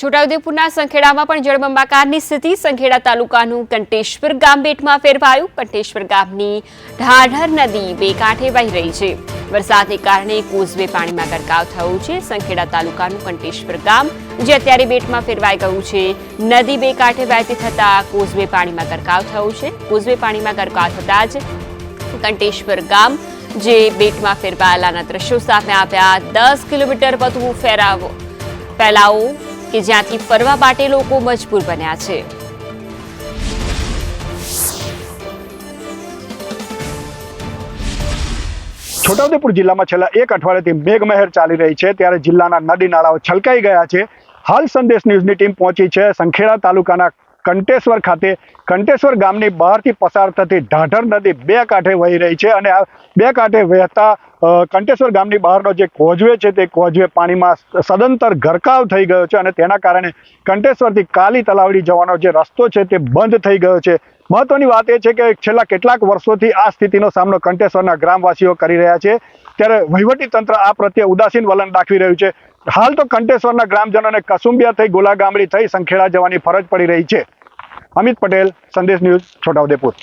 છોટાઉદેપુરના સંખેડામાં પણ જળબંબાકારની સ્થિતિ. સંખેડા તાલુકાનું કંટેશ્વર ગામ બેટમાં ફેરવાયું. કંટેશ્વર ગામની ઢાઢર નદી બે કાંઠે વહી રહી છે. વરસાદને કારણે કોઝવે પાણીમાં ગરકાવ થયું છે. સંખેડા તાલુકાનું કંટેશ્વર ગામ, જે અત્યારે બેટમાં ફેરવાઈ ગયું છે, નદી બે કાંઠે વહેતી થતા કોઝવે પાણીમાં ગરકાવ થયું છે. કોઝવે પાણીમાં ગરકાવ થતાં જ કંટેશ્વર ગામ, જે બેટમાં ફેરવાયેલાના દ્રશ્યો સામે આવ્યા. દસ કિલોમીટર વધુ ફેરાવો, ફેલાવો કે જ્યાંથી ફરવા માટે લોકો મજબૂર બન્યા છે. છોટાઉદેપુર જિલ્લામાં છેલ્લા એક અઠવાડિયાથી મેઘમહેર ચાલી રહી છે, ત્યારે જિલ્લાના નદી નાળાઓ છલકાઈ ગયા છે. હાલ સંદેશ ન્યૂઝની ટીમ પહોંચી છે સંખેડા તાલુકાના કંટેશ્વર ખાતે, કંટેશ્વર ગામની બહારથી પસાર થતી ઢાઢર નદી બે કાંઠે વહી રહી છે અને આ બે કાંઠે વહેતા કંટેશ્વર ગામની બહારનો જે કોઝવે છે તે કોઝવે પાણીમાં સદંતર ગરકાવ થઈ ગયો છે અને તેના કારણે કંટેશ્વરથી કાલી તલાવડી જવાનો જે રસ્તો છે તે બંધ થઈ ગયો છે. મહત્વની વાત એ છે કે છેલ્લા કેટલાક વર્ષોથી આ સ્થિતિનો સામનો કંટેશ્વરના ગ્રામવાસીઓ કરી રહ્યા છે. ત્યારે વહીવટી તંત્ર આ પ્રત્યે ઉદાસીન વલણ દાખવી રહ્યું છે. હાલ તો કંટેશ્વરના ગ્રામજનોને કસુંબિયા થઈ, ગોલાગામડી થઈ, સંખેડા જવાની ફરજ પડી રહી છે. અમિત પટેલ સંદેશ ન્યૂઝ છોટાઉદેપુર.